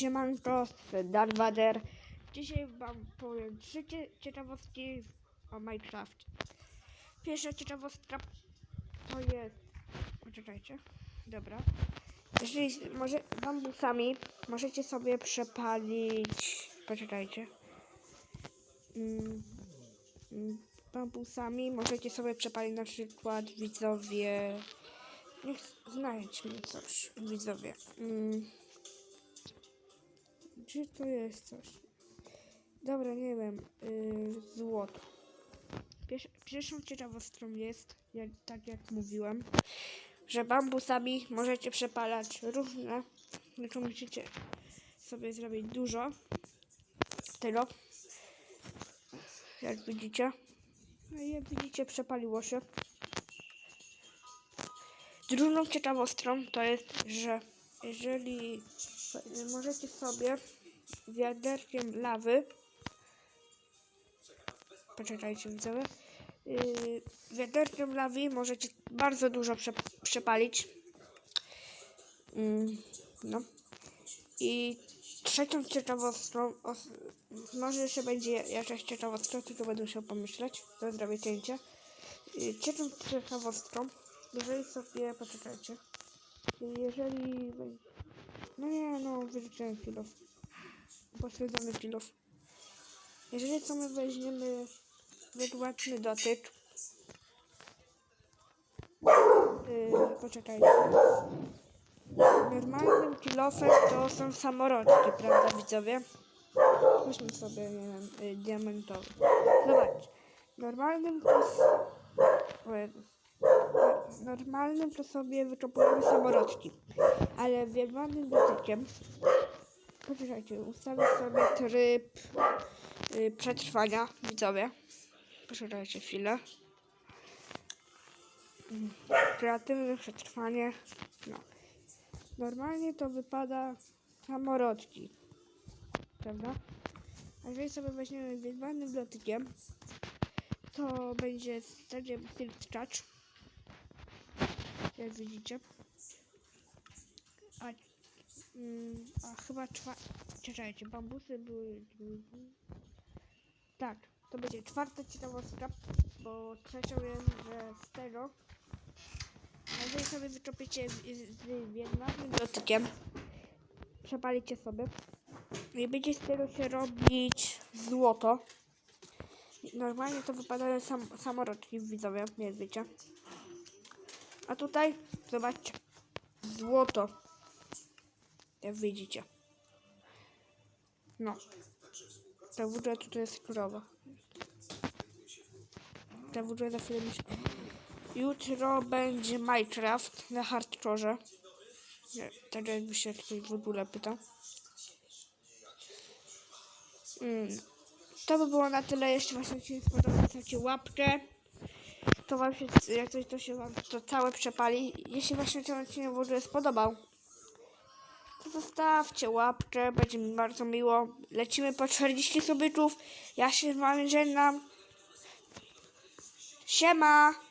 Siemanko, Vader. Dzisiaj wam powiem trzy cie- ciekawostki o Minecraft. Pierwsza ciekawostka to jest... Poczekajcie. Dobra. Jeżeli może bambusami możecie sobie przepalić... Poczekajcie. Mm, mm, bambusami możecie sobie przepalić na przykład widzowie... Niech znajdźmy coś, widzowie. Mm. Gdzie to jest coś? Dobra, nie wiem. Yy, złoto. Pierwszą ciekawostką jest, jak, tak jak mówiłem, że bambusami możecie przepalać różne, tylko musicie sobie zrobić dużo tego. Jak widzicie. No i jak widzicie, przepaliło się. Drugą ciekawostką to jest, że jeżeli możecie sobie wiaderkiem lawy. Poczekajcie widzowie. Yy, wiaderkiem lawy możecie bardzo dużo prze, przepalić. Mm, no. I trzecią ciekawostką os- może jeszcze będzie jakaś ciekawostka tylko będę musiał pomyśleć to zrobię cięcie. Yy, ciekawostką jeżeli sobie poczekajcie. Jeżeli no nie, no, wyrzuciłem kilof. Potwierdzony kilof. Jeżeli co my weźmiemy wygładny dotyk. Yy, poczekajcie. Normalnym kilofem to są samorodki, prawda widzowie? Weźmy sobie, nie wiem, yy, diamentowy. Zobaczcie. Normalnym Jezu. Normalnym to sobie wykopujemy samorodki. Ale wielmanym dotykiem Poczekajcie, ustawię sobie tryb y, przetrwania, widzowie. Poczekajcie chwilę. Kreatywne przetrwanie. No. Normalnie to wypada samorodki. Prawda? A jeżeli sobie weźmiemy wielmanym dotykiem, to będzie stadium tilt touch. Jak widzicie. A Mm, a chyba czwa... Czekajcie, bambusy były... Tak, to będzie czwarta ciekawostka, bo trzecią jest, że z tego... Jeżeli sobie wykopiecie z, z, z jednym dotykiem, przepalicie sobie i będzie z tego się robić złoto. Normalnie to wypadają sam, samorodki widzowie, jak wiecie. A tutaj, zobaczcie, złoto. Jak widzicie. No. Ta wódka tutaj jest krowa. Ta wódka za chwilę mi się... Jutro będzie Minecraft na hardkorze. Nie, Tak jakby się ktoś w ogóle pytał. Mm. To by było na tyle. Jeśli Wam się spodobał, zostawcie łapkę. To Wam się, jak coś to się Wam to całe przepali. Jeśli się ten odcinek w ogóle spodobał, to zostawcie łapkę, będzie mi bardzo miło. Lecimy po 40 subitów. Ja się z wami żegnam. Siema!